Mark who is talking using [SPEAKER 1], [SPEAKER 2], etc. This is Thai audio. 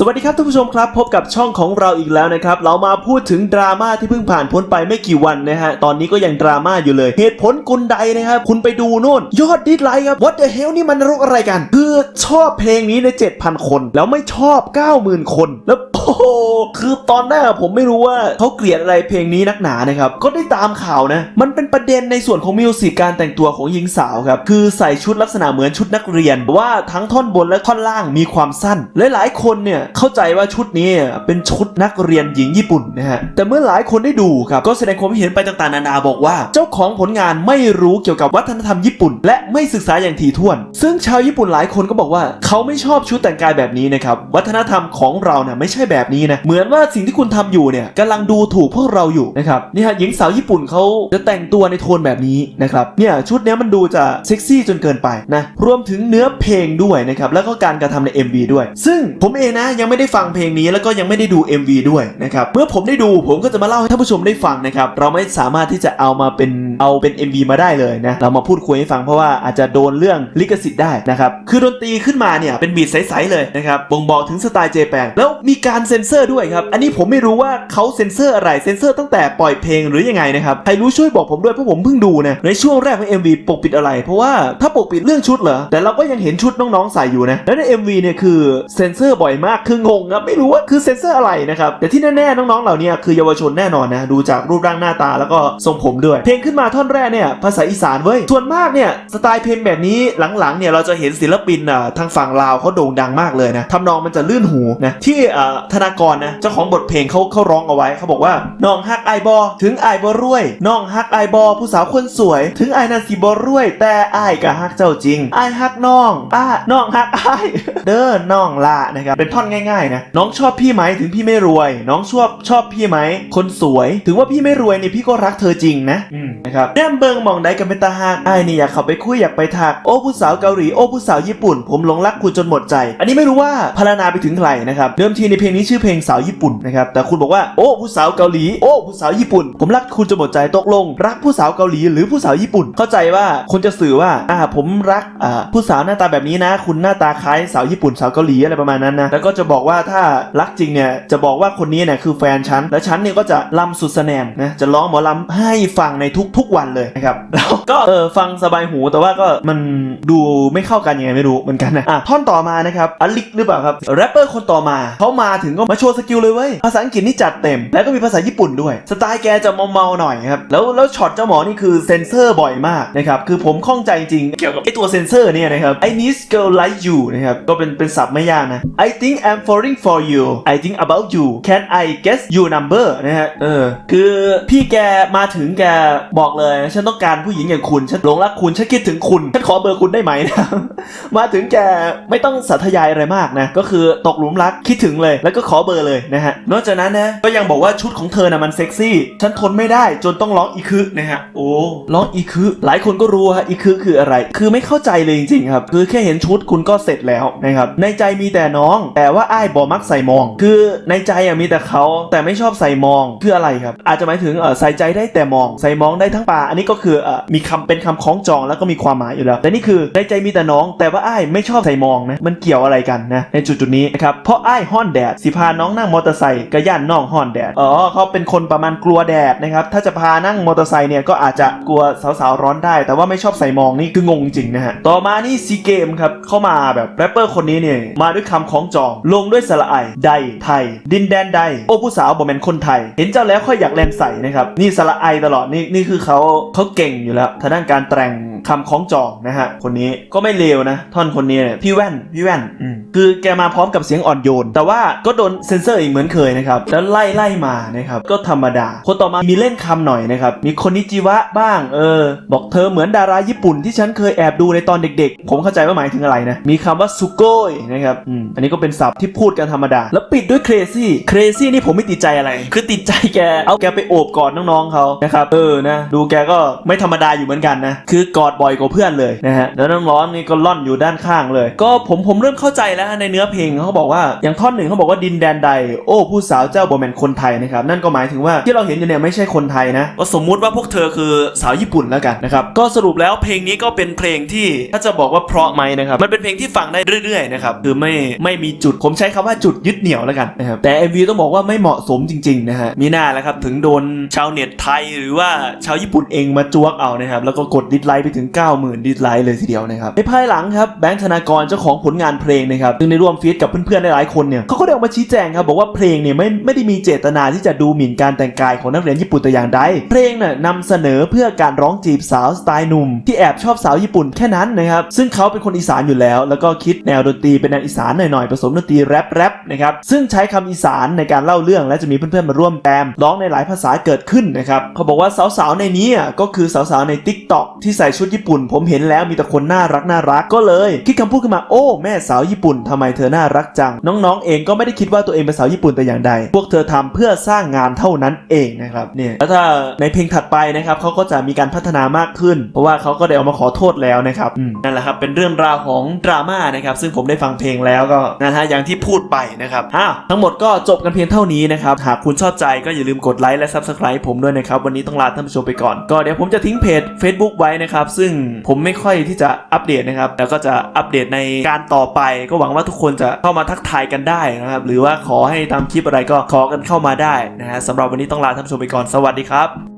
[SPEAKER 1] สวัสดีครับท่านผู้ชมครับพบกับช่องของเราอีกแล้วนะครับเรามาพูดถึงดราม่าที่เพิ่งผ่านพ้นไปไม่กี่วันนะฮะตอนนี้ก็ยังดราม่าอยู่เลย เหตุผลกุนใดนะครับคุณไปดูโน่น ยอดดิสไลค์ครับ What the hell นี่มันรกอะไรกัน คือชอบเพลงนี้ใน 7,000 คน แล้วไม่ชอบ 90,000 คน แล้ว โหคือตอนแรกผมไม่รู้ว่าเขาเกลียดอะไรเพลงนี้นักหนานะครับ ก็ได้ตามข่าวนะ มันเป็นประเด็นในส่วนของมิวสิกการแต่งตัวของหญิงสาวครับ คือใส่ชุดลักษณะเหมือนชุดนักเรียนว่าทั้งท่อนบนและท่อนล่างมีความสั้น หลายๆคนเนี่ยเข้าใจว่าชุดนี้เป็นชุดนักเรียนหญิงญี่ปุ่นนะฮะ แต่เมื่อหลายคนได้ดูครับ ก็แสดงความเห็นไปต่างๆนานาบอกว่า เจ้าของผลงานไม่รู้เกี่ยวกับวัฒนธรรมญี่ปุ่น และไม่ศึกษาอย่างถี่ถ้วน ซึ่งชาวญี่ปุ่นหลายคนก็บอกว่า เขาไม่ชอบชุดแต่งกายแบบนี้นะครับ วัฒนธรรมของเราเนี่ยไม่ใช่แบบนี้นะเหมือนว่าสิ่งที่คุณทำอยู่เนี่ยกำลังดูถูกพวกเราอยู่นะครับนี่ฮะหญิงสาวญี่ปุ่นเขาจะแต่งตัวในโทนแบบนี้นะครับเนี่ยชุดนี้มันดูจะเซ็กซี่จนเกินไปนะรวมถึงเนื้อเพลงด้วยนะครับแล้วก็การกระทำใน MV ด้วย ซึ่งผมเองนะยังไม่ได้ฟังเพลงนี้แล้วก็ยังไม่ได้ดู MV ด้วยนะครับเมื่อผมได้ดูผมก็จะมาเล่าให้ท่านผู้ชมได้ฟังนะครับเราไม่สามารถที่จะเอามาเป็นเอาเป็น MV มาได้เลยนะเรามาพูดคุยให้ฟังเพราะว่าอาจจะโดนเรื่องลิขสิทธิ์ได้นะครับคือดนตรีขึ้นมาเนี่ยเป็นบีทใสๆเลยนะครับบ่งบอกถึงสไตล์เจแปนแล้วมีการเซ็นเซอร์ด้วยครับ อันนี้ผมไม่รู้ว่าเขาเซ็นเซอร์อะไร เซ็นเซอร์ตั้งแต่ปล่อยเพลงหรือยังไงนะครับ ใครรู้ช่วยบอกผมด้วยเพราะผมเพิ่งดูนะ ในช่วงแรกของ MV ปกปิดอะไร เพราะว่าถ้าปกปิดเรื่องชุดเหรอ แต่เราก็ยังเห็นชุดน้องๆใส่อยู่นะ แล้วใน MV เนี่ยคือเซ็นเซอร์บ่อยมาก คืองงครับ ไม่รู้ว่าคือเซ็นเซอร์อะไรนะครับ แต่ที่แน่ๆน้องๆเหล่านี้คือเยาวชนแน่นอนนะ ดูจากรูปร่างหน้าตาแล้วก็ทรงผมด้วย เพลงขึ้นมาท่อนแรกเนี่ยภาษาอีสานเว้ย ส่วนมากเนี่ยสไตล์เพลงแบบนี้หลังๆเนี่ยเราจะเห็นศิลปินอะทางฝั่งลาวเขาโด่งดังมากเลยนะทำนองมันจะลื่นหูนะที่อ่านากรนะเจ้าของบทเพลงเขาเขาร้องเอาไว้เขาบอกว่าน้องฮักไอบอถึงไอบอรวยน้องฮักไอบอผู้สาวคนสวย ถึงไอนันสีบอรวย แต่ไอก็ฮักเจ้าจริงไอฮักน้องป้าน้องฮักไอเด้อน้องละนะครับเป็นท่อนง่ายๆนะน้องชอบพี่ไหมถึงพี่ไม่รวย น้องชอบชอบพี่ไหมคนสวย ถึงว่าพี่ไม่รวยเนี่ยพี่ก็รักเธอจริงนะอืมนะครับแนมเบิงมองได้กันเป็นตาหักไอนี่อยากเข้าไปคุยอยากไปทักโอ้ผู้สาวเกาหลีโอ้ผู้สาวญี่ปุ่น ผมหลงรักคุณจนหมดใจ อันนี้ไม่รู้ว่าพรรณนาไปถึงใครนะครับเดิมทีในเพลงนี้ชื่อเพลงสาวญี่ปุ่นนะครับแต่คุณบอกว่าโอ้ผู้สาวเกาหลีโอ้ผู้สาวญี่ปุ่น ผมรักคุณจนหมดใจตกลง รักผู้สาวเกาหลีหรือผู้สาวญี่ปุ่น เข้าใจว่าคนจะสื่อว่าอ่าผมรักอ่าผู้สาวหน้าตาแบบนี้นะ คุณหน้าตาคล้ายสาวญี่ปุ่นสาวเกาหลีอะไรประมาณนั้นนะแล้วก็จะบอกว่าถ้ารักจริงเนี่ยจะบอกว่าคนนี้เนี่ยคือแฟนฉันและฉันเนี่ยก็จะลำสุดแสนนนะจะร้องหมอลำให้ฟังในทุกๆวันเลยนะครับแล้วก็เออฟังสบายหูแต่ว่าก็มันดูไม่เข้ากันยังไงไม่รู้เหมือนกันนะอะท่อนต่อมานะครับอลิกหรือเปล่าครับแรปเปอร์คนต่อมาเขามาถึงก็มาโชว์สกิลเลยเว้ย ภาษาอังกฤษนี่จัดเต็ม แล้วก็มีภาษาญี่ปุ่นด้วย สไตล์แกจะเมาๆหน่อยครับ แล้วแล้วช็อตเจ้าหมอนี่คือเซนเซอร์บ่อยมากนะครับ คือผมข้องใจจริงเกี่ยวกับไอตัวเซนเซอร์เนี่ยนะครับ I need girl like you นะครับ ก็เป็นเป็นศัพท์ไม่ยากนะ I think I'm falling for you I think about you can I guess your number นะฮะ เออ คือพี่แกมาถึงแกบอกเลย ฉันต้องการผู้หญิงอย่างคุณ ฉันหลงรักคุณ ฉันคิดถึงคุณ ฉันขอเบอร์คุณได้ไหมนะ มาถึงแกไม่ต้องสาธยายอะไรมากนะ ก็คือตกหลุมรัก คิดถึงเลย แล้วก็ขอเบอร์เลยนะฮะ นอกจากนั้นนะก็ยังบอกว่าชุดของเธอนะมันเซ็กซี่ ฉันทนไม่ได้จนต้องร้องอีคือนะฮะ โอ้ ร้องอีคือ หลายคนก็รู้ฮะอีคือคืออะไร คือไม่เข้าใจเลยจริงๆครับ คือแค่เห็นชุดคุณก็เสร็จแล้วนะครับ ในใจมีแต่น้อง แต่ว่าอ้ายบอมักใส่มอง คือในใจอะมีแต่เขาแต่ไม่ชอบใส่มองคืออะไรครับ อาจจะหมายถึงเออใส่ใจได้แต่มอง ใส่มองได้ทั้งป่า อันนี้ก็คือเออมีคำเป็นคำคล้องจองแล้วก็มีความหมายอยู่แล้ว แต่นี่คือในใจมีแต่น้อง แต่ว่าอ้ายไม่ชอบใส่มองนะ มันเกี่ยวอะไรกันนะในจุดจุดๆนี้นะครับ เพราะอ้ายห้อนแดดสิพาน้องนั่งมอเตอร์ไซค์กระย่านน้องห้อนแดดอ๋อเขาเป็นคนประมาณกลัวแดดนะครับถ้าจะพานั่งมอเตอร์ไซค์เนี่ยก็อาจจะกลัวสาวๆร้อนได้ แต่ว่าไม่ชอบใส่มองนี่คืองงจริงนะฮะต่อมานี่ซีเกมครับเข้ามาแบบแรปเปอร์คนนี้เนี่ยมาด้วยคำของจองลงด้วยสระไอใดไทย ดินแดนใดโอ้ผู้สาวบอกเป็นคนไทย เห็นเจ้าแล้วค่อยอยากแลนใส่นะครับนี่สระไอตลอดนี่นี่คือเขาเขาเก่งอยู่แล้วทางด้านการแต่งคำของจองนะฮะคนนี้ก็ไม่เลวนะ ท่อนคนนี้เนี่ยพี่แว่นพี่แว่นอืมคือแกมาพร้อมกับเสียงอ่อนโยน แต่ว่าก็โดนเซนเซอร์อีกเหมือนเคยนะครับแล้วไล่ไล่มานะครับก็ธรรมดา คนต่อมามีเล่นคำหน่อยนะครับมีคนนิจิวะบ้างเออ บอกเธอเหมือนดาราญี่ปุ่นที่ฉันเคยแอบดูในตอนเด็กๆ ผมเข้าใจว่าหมายถึงอะไรนะมีคำว่าซุโกยนะครับอืมอันนี้ก็เป็นศัพท์ที่พูดกันธรรมดา แล้วปิดด้วย crazy crazy นี่ผมไม่ติดใจอะไร คือติดใจแกเอาแกไปโอบกอดน้องๆเขานะครับเออนะดูแกก็ไม่ธรรมดาอยู่เหมือนกันนะคือกอดอดบ่อยกว่าเพื่อนเลยนะฮะแล้วน้ำร้อนนี่ก็ล่อนอยู่ด้านข้างเลย ก็ผมผมเริ่มเข้าใจแล้วในเนื้อเพลงเขาบอกว่าอย่างท่อนหนึ่งเขาบอกว่าดินแดนใด โอ้ผู้สาวเจ้าบอแมนคนไทยนะครับนั่นก็หมายถึงว่าที่เราเห็นอยู่เนี่ยไม่ใช่คนไทยนะก็สมมุติว่าพวกเธอคือสาวญี่ปุ่นแล้วกันนะครับก็สรุปแล้วเพลงนี้ก็เป็นเพลงที่ถ้าจะบอกว่าเพราะไหมนะครับมันเป็นเพลงที่ฟังได้เรื่อยๆนะครับคือไม่ไม่มีจุดผมใช้คำว่าจุดยึดเหนี่ยวแล้วกันนะครับแต่ MV ต้องบอกว่าไม่เหมาะสมจริงๆนะฮะมีหน้าแล้วครับถึงโดนชาวเน็ตไทยหรือว่าชาวญี่ปุ่นเองมาจวกเอานะครับแล้วก็กดดิสไลค์ไปถึง 90,000 ดิสไลค์เลยทีเดียวนะครับในภายหลังครับแบงค์ธนากรเจ้าของผลงานเพลงนะครับซึ่งได้ร่วมฟีดกับเพื่อนๆได้หลายคนเนี่ยเขาก็ได้ออกมาชี้แจงครับบอกว่าเพลงเนี่ยไม่ไม่ได้มีเจตนาที่จะดูหมิ่นการแต่งกายของนักเรียนญี่ปุ่นแต่อย่างใดเพลงเนี่ยนำเสนอเพื่อการร้องจีบสาวสไตล์หนุ่ม ที่แอบชอบสาวญี่ปุ่นแค่นั้นนะครับซึ่งเขาเป็นคนอีสานอยู่แล้ว แล้วก็คิดแนวดนตรีเป็นแนวอีสานหน่อยๆผสมดนตรีแรปแรปนะครับซึ่งใช้คำอีสานในการเล่าเรื่องและจะมีเพื่อนๆมาร่วมแจมร้องในหลายภาษาเกิดขึ้นนะครับเขาบอกว่าสาวๆในนี้ก็คือสาวๆใน t ิ k t o k ที่ใส่ชุดญี่ปุ่น ผมเห็นแล้วมีแต่คนน่ารักน่ารักก็เลย คิดคำพูดขึ้นมาโอ้แม่สาวญี่ปุ่นทำไมเธอน่ารักจัง น้องๆ เองก็ไม่ได้คิดว่าตัวเองเป็นสาวญี่ปุ่นแต่อย่างใด พวกเธอทำเพื่อสร้างงานเท่านั้นเองนะครับเนี่ยแล้วถ้าในเพลงถัดไปนะครับเขาก็จะมีการพัฒนามากขึ้น เพราะว่าเขาก็ได้ออกมาขอโทษแล้วนะครับนั่นแหละครับเป็นเรื่องราวของดราม่านะครับซึ่งผมได้ฟังเพลงแล้วก็นะฮะอย่างที่พูดไปนะครับอ้าวทั้งหมดก็จบกันเพียงเท่านี้นะครับหากคุณชอบใจก็อย่าลืมกดไลค์และ Subscribe ผมด้วยนะครับวันนี้ต้องลาท่านผู้ชมไปก่อนก็เดี๋ยวผมจะทิ้งเพจ Facebook ไว้นะครับซึ่งผมไม่ค่อยที่จะอัปเดตนะครับ แล้วก็จะอัปเดตในการต่อไป ก็หวังว่าทุกคนจะเข้ามาทักทายกันได้นะครับ หรือว่าขอให้ทำคลิปอะไรก็ขอกันเข้ามาได้นะฮะสำหรับวันนี้ต้องลาท่านผู้ชมไปก่อน สวัสดีครับ